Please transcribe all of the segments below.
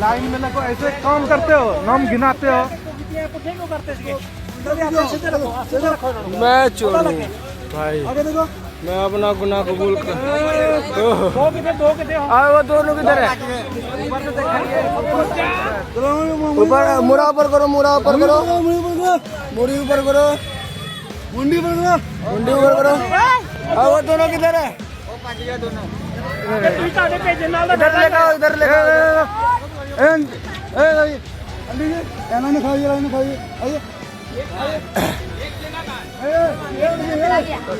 Line में लगो, ऐसे काम करते हो, नाम गिनाते हो। मैं चोर भाई, मैं अपना गुनाह कबूल कर वो दोनों किधर है? ऊपर, मुड़ा ऊपर करो, मुड़ा ऊपर करो। मुड़ी ऊपर करो। मुंडी ऊपर करो। मुंडी ऊपर करो वो दोनों किधर है? ਇਹਨਾਂ ਨੂੰ ਖਾਈ ਖਾਈ ਆਈਏ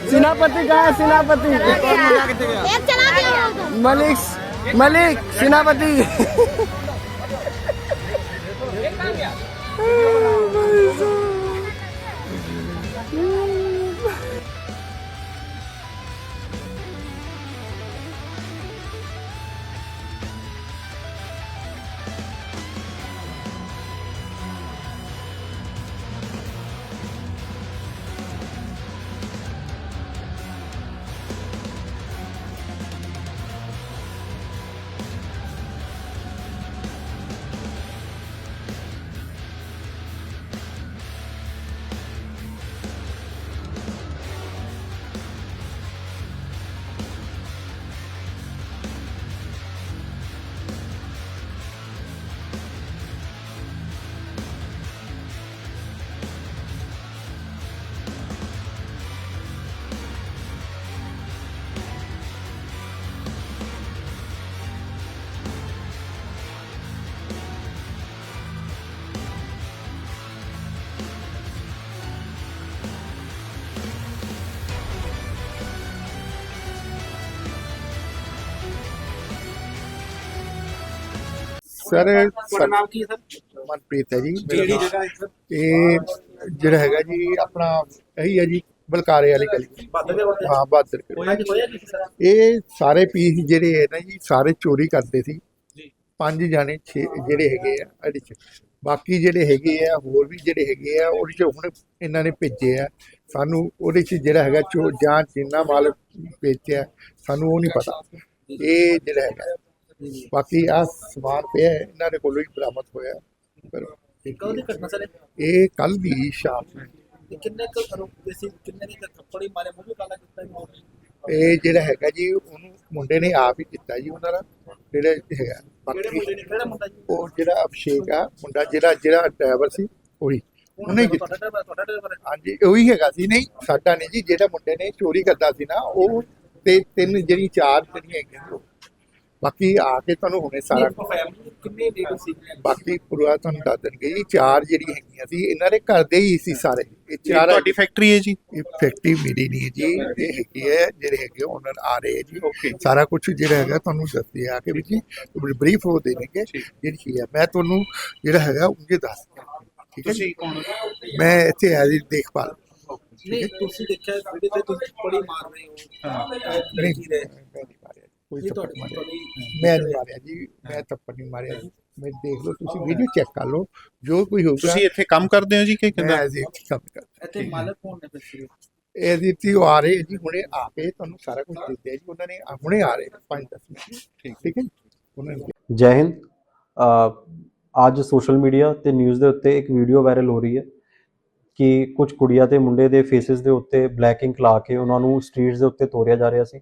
सेनापति कहा सेनापति मलिक मलिक सेनापति ਸਰ ਤੁਹਾਡਾ ਨਾਮ ਕੀ ਹੈ ਸਰ? ਮਨਪ੍ਰੀਤ ਹੈ ਜੀ। ਕਿਹੜੀ ਜਗ੍ਹਾ ਹੈ ਇਹ ਜਿਹੜਾ ਹੈਗਾ ਜੀ ਆਪਣਾ ਇਹੀ ਹੈ ਜੀ ਬਲਕਾਰੇ ਵਾਲੀ ਗਲੀ। ਹਾਂ ਬਾਦਰ ਇਹ ਸਾਰੇ ਪੀਸ ਜਿਹੜੇ ਹੈ ਨਾ ਜੀ ਸਾਰੇ ਚੋਰੀ ਕਰਦੇ ਸੀ। ਪੰਜ ਜਾਣੇ ਛੇ ਜਿਹੜੇ ਹੈਗੇ ਆ ਇਹਦੇ ਚ। ਬਾਕੀ ਜਿਹੜੇ ਹੈਗੇ ਆ ਹੋਰ ਵੀ ਜਿਹੜੇ ਹੈਗੇ ਆ ਉਹਦੇ ਚ ਹੁਣ ਇਹਨਾਂ ਨੇ ਭੇਜੇ ਆ। ਸਾਨੂੰ ਉਹਦੇ ਚ ਜਿਹੜਾ ਹੈਗਾ ਚੋ ਜਾਂ ਜਿੰਨਾ ਮਾਲ ਵੇਚਿਆ ਸਾਨੂੰ ਉਹ ਨਹੀਂ ਪਤਾ। ਇਹ ਜਿਹੜਾ ਹੈਗਾ। ਬਾਕੀ ਆ ਸਮਾਨ ਪਿਆ ਹੈ, ਇਹਨਾਂ ਦੇ ਕੋਲੋਂ ਹੀ ਬਰਾਮਦ ਹੋਇਆ ਪਰ ਕਦੋਂ ਦੀ ਘਟਨਾ ਸਰ ਇਹ ਕੱਲ ਦੀ ਸ਼ਾਮ ਇਹ ਕਿੰਨੇ ਕੁ ਆਰੋਪੀ ਸੀ ਕਿੰਨੇ ਨੇ ਥੱਪੜੀ ਮਾਰੇ ਮੂੰਹ ਵੀ ਕਾਲਾ ਕੀਤਾ ਜੀ ਮੋਰ ਇਹ ਜਿਹੜਾ ਹੈਗਾ ਜੀ ਉਹਨੂੰ ਮੁੰਡੇ ਨੇ ਆਪ ਹੀ ਕੀਤਾ ਜੀ ਉਹਨਾਂ ਦਾ ਜਿਹੜਾ ਹੈਗਾ ਕਿਹੜੇ ਬਾਕੀ ਮੁੰਡੇ ਨੇ ਕਿਹੜਾ ਮੁੰਡਾ ਜੀ? ਉਹ ਜਿਹੜਾ ਅਭਿਸ਼ੇਕ ਆ ਮੁੰਡਾ ਜਿਹੜਾ ਜਿਹੜਾ ਡਰਾਈਵਰ ਸੀ ਉਹੀ। ਉਹਨੇ ਹੀ ਕੀਤਾ ਤੁਹਾਡਾ ਤੁਹਾਡਾ ਡਰਾਈਵਰ ਹੈ। ਹਾਂਜੀ ਉਹੀ ਹੈਗਾ ਸੀ ਨਹੀਂ ਸਾਡਾ ਨਹੀਂ ਜੀ ਜਿਹੜਾ ਮੁੰਡੇ ਨੇ ਚੋਰੀ ਕਰਦਾ ਸੀ ਨਾ ਉਹ ਤੇ ਤਿੰਨ ਜਿਹੜੀ ਚਾਰ ਜਿਹੜੀਆਂ ਹੈਗੀਆਂ ਉਹ। ਬਾਕੀ ਆ ਕੇ ਤੁਹਾਨੂੰ ਹੁਣੇ ਸਾਰਾ ਫੈਮਿਲੀ ਕਿੰਨੇ ਲੇਡੀ ਸੀ ਬਾਕੀ ਪੂਰਾ ਤੁਹਾਨੂੰ ਦੱਸ ਦੇਣਗੇ ਜੀ ਚਾਰ ਜਿਹੜੀ ਹੈਗੀਆਂ ਸੀ ਇਹਨਾਂ ਦੇ ਘਰ ਦੇ ਹੀ ਸੀ ਸਾਰੇ। ਇਹ ਚਾਰ ਤੁਹਾਡੀ ਫੈਕਟਰੀ ਹੈ ਜੀ? ਇਹ ਫੈਕਟਰੀ ਮੇਰੀ ਨਹੀਂ ਹੈ ਜੀ ਇਹ ਹੈਗੀ ਹੈ ਜਿਹੜੇ ਹੈਗੇ ਓਨਰ ਆ ਰਹੇ ਹੈ ਜੀ। ਸਾਰਾ ਕੁਝ ਜਿਹੜਾ ਹੈਗਾ ਤੁਹਾਨੂੰ ਦੱਸਦੇ ਆ ਕੇ ਵੀ ਜੀ ਬਰੀਫ ਹੋ ਦੇਣਗੇ ਜਿਹੜੀ ਚੀਜ਼ ਹੈ। ਮੈਂ ਤੁਹਾਨੂੰ ਜਿਹੜਾ ਹੈਗਾ ਉਹ ਦੱਸ। ਠੀਕ ਹੈ ਜੀ? ਤੁਸੀਂ ਕੌਣ ਮੈਂ ਇੱਥੇ ਐਜ਼ ਦੇਖਭਾਲ। ਨਹੀਂ ਤੁਸੀਂ ਦੇਖਿਆ ਵੀਡੀਓ ਤੇ ਤੁਸੀਂ ਥੱਪੜੀ ਮਾਰ ਰਹੇ ਹੋ ਨਹੀਂ ਲੜਕੀ ਦੇ ਮੈਂ ਨਹੀਂ ਕੋਈ ਥੱਪੜ ਤੁਹਾਡੀ ਮਾਰਿਆ ਮੈਂ ਨਹੀਂ ਮਾਰਿਆ ਜੀ ਮੈਂ ਥੱਪੜ ਨਹੀਂ ਮਾਰਿਆ ਜੀ। ਮੈਂ ਦੇਖ ਲਓ ਤੁਸੀਂ ਵੀਡੀਓ ਚੈੱਕ ਕਰ ਲਓ ਜੋ ਕੋਈ ਹੋਊਗਾ ਤੁਸੀਂ ਇੱਥੇ ਕੰਮ ਕਰਦੇ ਹੋ ਜੀ ਕਿ ਮੈਂ ਕਿੰਦਾ ਐਜ਼ ਕੰਮ ਕਰਦਾ। ਇੱਥੇ ਮਾਲਕ ਕੌਣ ਨੇ ਫਿਰ ਇਹ ਜੀ ਤੀ ਉਹ ਆ ਰਹੇ ਜੀ ਹੁਣੇ ਆ ਕੇ ਤੁਹਾਨੂੰ ਸਾਰਾ ਕੁਝ ਦਿੱਤੇ ਜੀ। ਉਹਨਾਂ ਨੇ ਹੁਣੇ ਆ ਰਹੇ 5-10 ਮਿੰਟ। ਠੀਕ ਠੀਕ ਹੈ ਜੀ? ਉਹਨਾਂ ਨੇ ਜੈ ਹਿੰਦ। ਅ, ਅੱਜ ਸੋਸ਼ਲ ਮੀਡੀਆ ਤੇ ਨਿਊਜ਼ ਦੇ ਉੱਤੇ ਇੱਕ ਵੀਡੀਓ ਵਾਇਰਲ ਹੋ ਰਹੀ ਹੈ ਕਿ ਕੁਝ ਕੁੜੀਆਂ ਤੇ ਮੁੰਡੇ ਦੇ ਫੇਸਿਸ ਦੇ ਉੱਤੇ ਬਲੈਕ ਇੰਕ ਲਾ ਕੇ ਉਹਨਾਂ ਨੂੰ ਸਟਰੀਟਸ ਦੇ ਉੱਤੇ ਤੋਰਿਆ ਜਾ ਰਿਹਾ ਸੀ।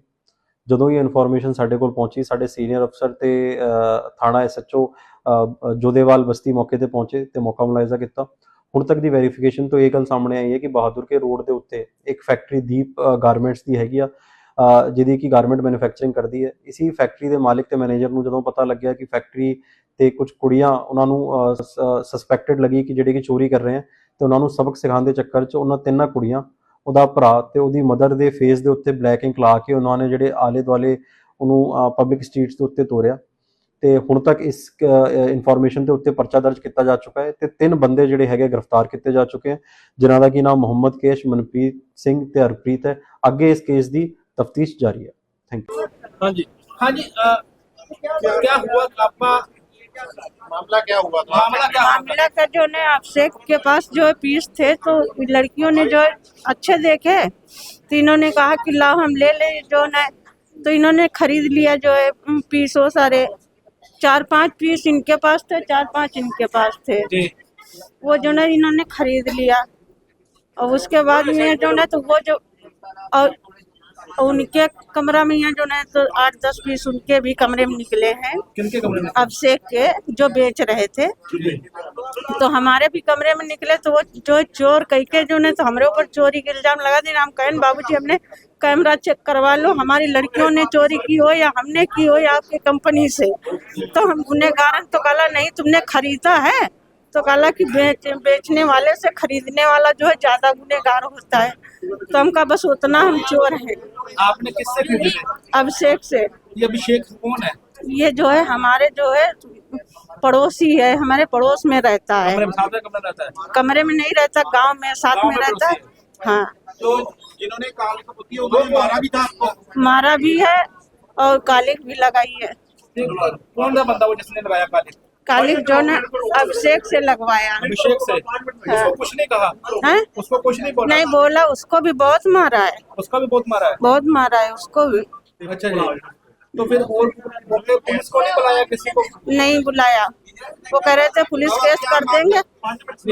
ਜਦੋਂ ਇਹ ਇਨਫੋਰਮੇਸ਼ਨ ਸਾਡੇ ਕੋਲ ਪਹੁੰਚੀ, ਸਾਡੇ ਸੀਨੀਅਰ ਅਫਸਰ ਤੇ ਥਾਣਾ ਐਸਐਚਓ ਜੋਦੇਵਾਲ ਬਸਤੀ ਮੌਕੇ ਤੇ ਪਹੁੰਚੇ ਤੇ ਮੌਕਾ ਮੁਲਾਇਜ਼ਾ ਕੀਤਾ। ਹੁਣ ਤੱਕ ਦੀ ਵੈਰੀਫਿਕੇਸ਼ਨ ਤੋਂ ਇਹ ਗੱਲ ਸਾਹਮਣੇ ਆਈ ਹੈ ਕਿ ਬਹਾਦਰ ਕੇ ਰੋਡ ਦੇ ਉੱਤੇ ਇੱਕ ਫੈਕਟਰੀ ਦੀਪ ਗਾਰਮੈਂਟਸ ਦੀ ਹੈਗੀ ਆ ਜਿਹਦੀ ਕਿ ਗਾਰਮੈਂਟ ਮੈਨੂਫੈਕਚਰਿੰਗ ਕਰਦੀ ਹੈ। ਇਸੀ ਫੈਕਟਰੀ ਦੇ ਮਾਲਕ ਤੇ ਮੈਨੇਜਰ ਨੂੰ ਜਦੋਂ ਪਤਾ ਲੱਗਿਆ ਕਿ ਫੈਕਟਰੀ ਤੇ ਕੁਝ ਕੁੜੀਆਂ ਉਹਨਾਂ ਨੂੰ ਸਸਪੈਕਟਡ ਲੱਗੀ ਕਿ ਜਿਹੜੇ ਕਿ ਚੋਰੀ ਕਰ ਰਹੇ ਆ ਤੇ ਉਹਨਾਂ ਨੂੰ ਸਬਕ ਸਿਖਾਉਣ ਦੇ ਚੱਕਰ 'ਚ ਉਹਨਾਂ ਤਿੰਨਾਂ ਕੁੜੀਆਂ ਉਹਦਾ ਭਰਾ ਤੇ ਉਹਦੀ ਮਦਰ ਦੇ ਫੇਸ ਦੇ ਉੱਤੇ ਬਲੈਕ ਇੰਕ ਲਾ ਕੇ ਉਹਨਾਂ ਨੇ ਜਿਹੜੇ ਆਲੇ ਦੁਆਲੇ ਉਹਨੂੰ ਪਬਲਿਕ ਸਟਰੀਟਸ ਦੇ ਉੱਤੇ ਤੋਰਿਆ। ਤੇ ਹੁਣ ਤੱਕ ਇਸ ਇਨਫੋਰਮੇਸ਼ਨ ਦੇ ਉੱਤੇ ਪਰਚਾ ਦਰਜ ਕੀਤਾ ਜਾ ਚੁੱਕਾ ਹੈ ਤੇ ਤਿੰਨ ਬੰਦੇ ਜਿਹੜੇ ਹੈਗੇ ਗ੍ਰਿਫਤਾਰ ਕੀਤੇ ਜਾ ਚੁੱਕੇ ਹਨ ਜਿਨ੍ਹਾਂ ਦਾ ਕੀ ਨਾਮ ਮੁਹੰਮਦ ਕੇਸ਼, ਮਨਪ੍ਰੀਤ ਸਿੰਘ ਤੇ ਹਰਪ੍ਰੀਤ ਹੈ। ਅੱਗੇ ਇਸ ਕੇਸ ਦੀ ਤਫਤੀਸ਼ ਜਾਰੀ ਹੈ। ਥੈਂਕ ਯੂ ਹਾਂਜੀ। ਹਾਂਜੀ ਕੀ ਹੁਆ ਕਾਪਾ मामला क्या हुआ था? मामला क्या मामला का जो है अभिषेक के पास जो है पीस थे तो लड़कियों ने जो है अच्छे देखे। तो इन्होंने कहा कि लाओ हम ले ले जो है तो इन्होंने खरीद लिया जो है पीस वो सारे। चार पाँच पीस इनके पास थे चार पाँच इनके पास थे। वो जो है इन्होंने खरीद लिया। और उसके बाद में जो है तो वो जो और उनके कमरा में यहाँ जो है तो आठ दस पीस उनके भी कमरे में निकले हैं। किनके कमरे में? अभिषेक के जो बेच रहे थे। तो हमारे भी कमरे में निकले तो वो जो चोर कह के जो है तो हमारे ऊपर चोरी के इल्ज़ाम लगा दिए। हम कहें बाबूजी हमने कैमरा चेक करवा लो हमारी लड़कियों ने चोरी की हो या हमने की हो या आपकी कंपनी से। तो हम हैं। तो कहा नहीं तुमने खरीदा है। तो कहा कि बेच बेचने वाले से खरीदने वाला जो है ज़्यादा गुनेगार होता है। तो हम कहा बस उतना हम चोर हैं। आपने किससे खरीदे? अभिषेक से। ये अभिषेक कौन है? ये जो है हमारे जो है पड़ोसी है हमारे पड़ोस में रहता है। कमरे में साथ में कमरा रहता है? कमरे में नहीं रहता गाँव में साथ में रहता है। हाँ। तो जिन्होंने मारा भी था मारा भी है और कालिक भी लगाई है। कौन था बंदा वो जिसने लगाया काले? कालिक जो है अभिषेक से लगवाया। अभिषेक से। उसको कुछ नहीं कहा। है? उसको कुछ नहीं बोला। नहीं बोला उसको भी बहुत मारा है। उसका भी बहुत मारा है। बहुत मारा है उसको भी। अच्छा जी। तो फिर और पुलिस को नहीं बुलाया किसी को? नहीं बुलाया। वो कह रहे थे पुलिस केस कर देंगे।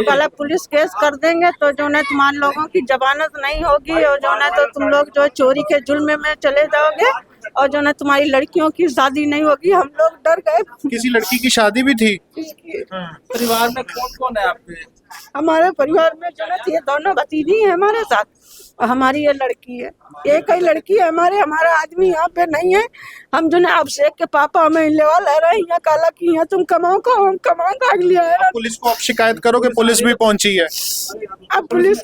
कल पुलिस केस कर देंगे तो जो है तुम्हारे लोगों की जमानत नहीं होगी और जो है तो तुम लोग जो चोरी के जुल्म में चले जाओगे और जो ना तुम्हारी लड़कियों की शादी नहीं होगी हम लोग डर गए। किसी लड़की की शादी भी थी? परिवार में कौन कौन है आपके? हमारे परिवार में जो ना ये दोनों भतीजी हैं हमारे साथ। और हमारी ये लड़की है। एक ही लड़की है हमारे हमारा आदमी यहाँ पे नहीं है। हम जो है अभिषेक के पापा हमें लेवा ले रहे हैं यहाँ काला की यहाँ तुम कमाओ का हम कमाओ का लिया है पुलिस को आप शिकायत करोगे पुलिस भी पहुँची है। अब पुलिस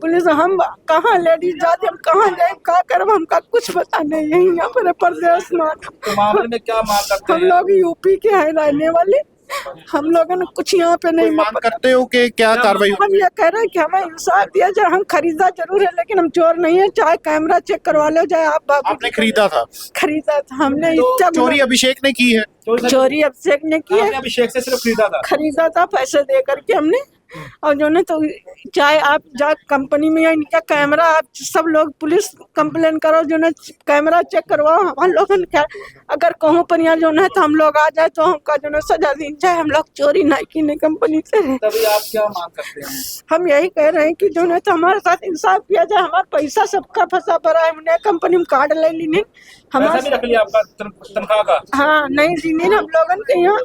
पुलिस हम कहाँ लेडीज़ जाते हम कहाँ जाए का करब हमका कुछ पता नहीं है यहाँ पर प्रदेश में तो मामले में क्या मांग करते हम लोग यूपी के हैं रहने वाले हम लोगों ने कुछ यहाँ पे नहीं मांग करते हो कि क्या कार्रवाई हम ये कह रहे हैं कि हमें इंसाफ दिया जाए हम खरीदा ज़रूर है लेकिन हम चोर नहीं है चाहे कैमरा चेक करवा लो चाहे आप बाबू आपने खरीदा था? खरीदा था हमने तो चोरी अभिषेक ने की है? चोरी चोरी अभिषेक ने की है। अभिषेक से सिर्फ़ खरीदा था? खरीदा था पैसे दे करके हमने। और जो है तो चाहे आप जा कंपनी में या इनका कैमरा आप सब लोग पुलिस कंप्लेन करो जो है कैमरा चेक करवाओ हम लोग अगर कहूँ पर यहाँ जो है तो हम लोग आ जाए तो हमका जो है सजा दी जाए हम लोग चोरी नहीं की नहीं कंपनी से तभी आप क्या मांग करते हैं? हम यही कह रहे हैं कि जो है तो हमारे साथ इंसाफ किया जाए हमारा पैसा सबका फंसा पड़ा है हमने कंपनी में कार्ड ले ली नहीं। पैसा भी रख लिया आपका तनख्वाह का हाँ नहीं जी नहीं हम लोगन के यहाँ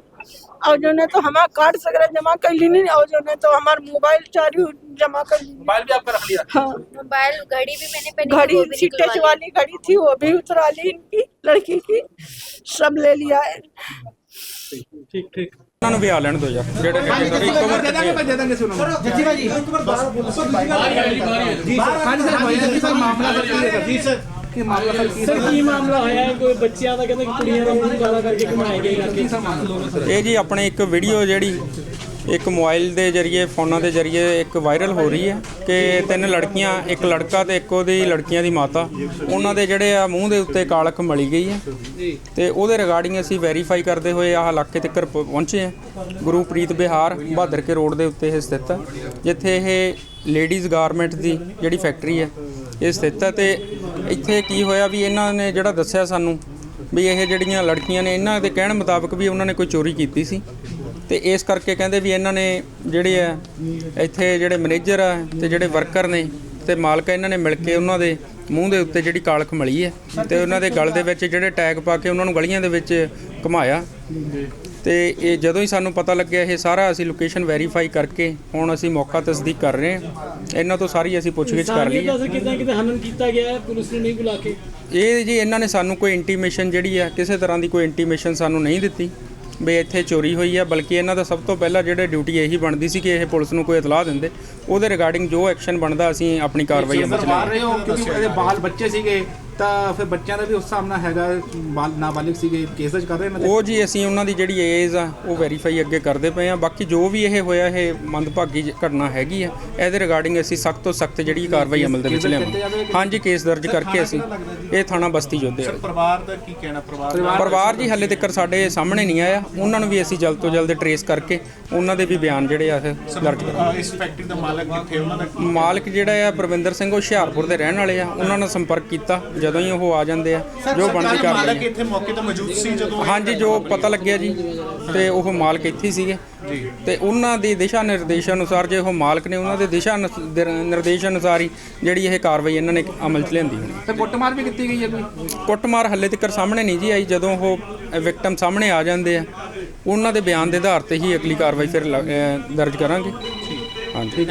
और जो ना तो हमारा कार्ड वगैरह जमा कर ली नहीं और जो ना तो हमारा मोबाइल चार्ज जमा कर ली मोबाइल भी आपका रख लिया हाँ मोबाइल घड़ी भी मैंने पहनी घड़ी सी टच वाली घड़ी थी वो भी उतरा ली इनकी लड़की की सब ले लिया है ठीक ठीक ਉਹਨਾਂ ਨੂੰ ਵੀ ਆ ਲੈਣ ਦਿਓ ਯਾਰ ਜਿਹੜੇ ਕਹਿੰਦੇ ਸਰ ਇੱਕ ਵਾਰ ਦੇ ਦਾਂਗੇ ਭੇਜ ਦਾਂਗੇ ਸੁਣੋ ਜੱਜੀ ਭਾਜੀ ਇੱਕ ਵਾਰ ਬਾਹਰ ਬੋਲੋ ਸਰ ਬਾਹਰ ਹਾਂਜੀ ਸਰ ਭਾਈ ਜੀ ਸਰ ਮਾਮਲਾ ਸਰ ਜੀ ਸਰ ਕੀ ਸਰ ਕੀ ਮਾਮਲਾ ਹੋਇਆ ਹੈ? ਕੋਈ ਬੱਚਿਆਂ ਦਾ ਕਹਿੰਦੇ ਕਿ ਕੁੜੀਆਂ ਦਾ ਮੂੰਹ ਕਾਲਾ ਕਰਕੇ। ਘੁਮਾਏ ਗਏ ਕਰਕੇ ਇਹ ਜੀ ਆਪਣੇ ਇੱਕ ਵੀਡੀਓ ਜਿਹੜੀ ਇੱਕ ਮੋਬਾਈਲ ਦੇ ਜ਼ਰੀਏ ਫੋਨਾਂ ਦੇ ਜ਼ਰੀਏ ਇੱਕ ਵਾਇਰਲ ਹੋ ਰਹੀ ਹੈ ਕਿ ਤਿੰਨ ਲੜਕੀਆਂ ਇੱਕ ਲੜਕਾ ਤੇ ਇੱਕ ਉਹਦੀ ਲੜਕੀਆਂ ਦੀ ਮਾਤਾ। ਉਹਨਾਂ ਦੇ ਜਿਹੜੇ ਆ ਮੂੰਹ ਦੇ ਉੱਤੇ ਕਾਲਖ ਮਲੀ ਗਈ ਹੈ ਤੇ ਉਹਦੇ ਰਿਗਾਰਡਿੰਗ ਅਸੀਂ ਵੈਰੀਫਾਈ ਕਰਦੇ ਹੋਏ ਆਹ ਇਲਾਕੇ ਤੱਕ ਪਹੁੰਚੇ ਆ ਗੁਰੂਪ੍ਰੀਤ ਬਿਹਾਰ ਬਹਾਦਰ ਕੇ ਰੋਡ ਦੇ ਉੱਤੇ ਇਹ ਸਥਿਤ ਹੈ ਜਿੱਥੇ ਇਹ ਲੇਡੀਜ਼ ਗਾਰਮੈਂਟ ਦੀ ਜਿਹੜੀ ਫੈਕਟਰੀ ਹੈ ਇਹ ਸਥਿਤ ਹੈ ਤੇ ਇੱਥੇ ਕੀ ਹੋਇਆ ਵੀ ਇਹਨਾਂ ਨੇ ਜਿਹੜਾ ਦੱਸਿਆ ਸਾਨੂੰ ਵੀ ਇਹ ਜਿਹੜੀਆਂ ਲੜਕੀਆਂ ਨੇ, ਇਹਨਾਂ ਦੇ ਕਹਿਣ ਮੁਤਾਬਕ ਵੀ ਉਹਨਾਂ ਨੇ ਕੋਈ ਚੋਰੀ ਕੀਤੀ ਸੀ। ਤੇ ਇਸ ਕਰਕੇ ਕਹਿੰਦੇ ਵੀ ਇਹਨਾਂ ਨੇ ਜਿਹੜੇ ਆ, ਇੱਥੇ ਜਿਹੜੇ ਮੈਨੇਜਰ ਆ ਤੇ ਜਿਹੜੇ ਵਰਕਰ ਨੇ ਤੇ ਮਾਲਕ ਇਹਨਾਂ ਨੇ ਮਿਲ ਕੇ ਉਹਨਾਂ ਦੇ ਮੂੰਹ ਦੇ ਉੱਤੇ ਜਿਹੜੀ ਕਾਲਖ ਮਲੀ ਹੈ ਤੇ ਉਹਨਾਂ ਦੇ ਗਲ ਦੇ ਵਿੱਚ ਜਿਹੜੇ ਟੈਗ ਪਾ ਕੇ ਉਹਨਾਂ ਨੂੰ ਗਲੀਆਂ ਦੇ ਵਿੱਚ ਘੁਮਾਇਆ। ਤੇ ਇਹ ਜਦੋਂ ਹੀ ਸਾਨੂੰ ਪਤਾ ਲੱਗਿਆ ਇਹ ਸਾਰਾ ਅਸੀਂ ਲੋਕੇਸ਼ਨ ਵੈਰੀਫਾਈ ਕਰਕੇ ਹੁਣ ਅਸੀਂ ਮੌਕਾ ਤਸਦੀਕ ਕਰ ਰਹੇ ਹਾਂ। ਇਹਨਾਂ ਤੋਂ ਸਾਰੀ ਅਸੀਂ ਪੁੱਛਗਿੱਛ ਕਰ ਲਈ ਹੈ। ਕਿਦਾਂ ਕਿਤੇ ਹਨਨ ਕੀਤਾ ਗਿਆ ਹੈ ਪੁਲਿਸ ਨੂੰ ਨਹੀਂ ਬੁਲਾ ਕੇ? ਇਹ ਜੀ ਇਹਨਾਂ ਨੇ ਸਾਨੂੰ ਕੋਈ ਇੰਟੀਮੇਸ਼ਨ ਜਿਹੜੀ ਆ ਕਿਸੇ ਤਰ੍ਹਾਂ ਦੀ ਕੋਈ ਇੰਟੀਮੇਸ਼ਨ ਸਾਨੂੰ ਨਹੀਂ ਦਿੱਤੀ। ਵੀ ਇੱਥੇ ਚੋਰੀ ਹੋਈ ਆ ਬਲਕਿ ਇਹਨਾਂ ਦਾ ਸਭ ਤੋਂ ਪਹਿਲਾਂ ਜਿਹੜੇ ਡਿਊਟੀ ਇਹੀ ਬਣਦੀ ਸੀ ਕਿ ਇਹ ਪੁਲਿਸ ਨੂੰ ਕੋਈ ਇਤਲਾਹ ਦਿੰਦੇ। ਉਹਦੇ ਰਿਗਾਰਡਿੰਗ ਜੋ ਐਕਸ਼ਨ ਬਣਦਾ ਅਸੀਂ ਆਪਣੀ ਕਾਰਵਾਈ ਅਮਲ ਚ ਰਹੇ ਹੋ ਕਿਉਂਕਿ ਇਹਦੇ ਬਾਲ ਬੱਚੇ ਸੀਗੇ। ਤਾਂ ਫਿਰ ਬੱਚਿਆਂ ਦਾ ਵੀ ਉਸ ਹਿਸਾਬ ਨਾਲ ਹੈਗਾ ਬਾਲ ਨਾਬਾਲਿਗ ਸੀਗੇ ਕੇਸ ਦਰਜ ਕਰ ਰਹੇ ਨੇ ਉਹ ਜੀ ਅਸੀਂ ਉਹਨਾਂ ਦੀ ਜਿਹੜੀ ਏਜ ਆ ਉਹ ਵੈਰੀਫਾਈ ਅੱਗੇ ਕਰਦੇ ਪਏ ਆ। ਬਾਕੀ ਜੋ ਵੀ ਇਹ ਹੋਇਆ ਇਹ ਮੰਦਭਾਗੀ ਜ- ਘਟਨਾ ਹੈਗੀ ਆ। ਇਹਦੇ ਰਿਗਾਰਡਿੰਗ ਅਸੀਂ ਸਖਤ ਤੋਂ ਸਖਤ ਜਿਹੜੀ ਕਾਰਵਾਈ ਅਮਲ ਦੇ ਵਿੱਚ ਲਿਆਵਾਂਗੇ। ਹਾਂਜੀ ਕੇਸ ਦਰਜ ਕਰਕੇ ਅਸੀਂ ਇਹ ਥਾਣਾ ਬਸਤੀ ਜੋਧੇ ਵਾਲੇ। ਪਰਿਵਾਰ ਦਾ ਕੀ ਕਹਿਣਾ? ਪਰਿਵਾਰ ਪਰਿਵਾਰ ਜੀ ਹੱਲੇ ਤੱਕ ਸਾਡੇ ਸਾਹਮਣੇ ਨਹੀਂ ਆਇਆ। ਉਹਨਾਂ ਨੂੰ ਵੀ ਅਸੀਂ ਜਲਦ ਤੋਂ ਜਲਦ ਟਰੇਸ ਕਰਕੇ ਉਹਨਾਂ ਦੇ ਵੀ ਬਿਆਨ ਜਿਹੜੇ ਆ ਇਹ ਦਰਜ ਕਰਾਂਗੇ ਇਸ ਫੈਕਟਰੀ ਦਾ ਮਾਲਕ ਕਿੱਥੇ ਉਹਨਾਂ ਦਾ ਮਾਲਕ ਜਿਹੜਾ ਆ ਪ੍ਰਵਿੰਦਰ ਸਿੰਘ ਉਹ ਹੁਸ਼ਿਆਰਪੁਰ ਦੇ ਰਹਿਣ ਵਾਲੇ ਆ। ਉਹਨਾਂ ਨਾਲ ਸੰਪਰਕ ਕੀਤਾ। ਜਦੋਂ ਹੀ ਉਹ ਆ ਜਾਂਦੇ ਆ ਜੋ ਬਣਦੀ ਸਰਕਾਰੀ ਮਾਲਕ ਕਾਰਵਾਈ ਇੱਥੇ ਮੌਕੇ ਤੇ ਮੌਜੂਦ ਸੀ ਜਦੋਂ ਹਾਂਜੀ ਜੋ ਪਤਾ ਲੱਗਿਆ ਜੀ ਤੇ ਉਹ ਮਾਲਕ ਇੱਥੇ ਹੀ ਸੀਗੇ। ਤੇ ਉਹਨਾਂ ਦੀ ਦਿਸ਼ਾ ਨਿਰਦੇਸ਼ ਅਨੁਸਾਰ ਜੇ ਉਹ ਮਾਲਕ ਨੇ ਉਹਨਾਂ ਦੇ ਦਿਸ਼ਾ ਨਿਸ- ਦਰ- ਨਿਰਦੇਸ਼ ਅਨੁਸਾਰ ਹੀ ਜਿਹੜੀ ਇਹ ਕਾਰਵਾਈ ਇਹਨਾਂ ਨੇ ਅਮਲ 'ਚ ਲਿਆਂਦੀ ਤੇ ਕੁੱਟਮਾਰ ਵੀ ਕੀਤੀ ਗਈ ਹੈ ਕੋਈ? ਕੁੱਟਮਾਰ ਹੱਲੇ ਤੱਕ ਸਾਹਮਣੇ ਨਹੀਂ ਜੀ ਆਈ ਜਦੋਂ ਉਹ ਵਿਕਟਮ ਸਾਹਮਣੇ ਆ ਜਾਂਦੇ ਆ ਉਹਨਾਂ ਦੇ ਬਿਆਨ ਦੇ ਆਧਾਰ ਤੇ ਹੀ ਅਗਲੀ ਕਾਰਵਾਈ ਫਿਰ ਲ- ਅਹ ਦਰਜ ਕਰਾਂਗੇ। ਹਾਂਜੀ।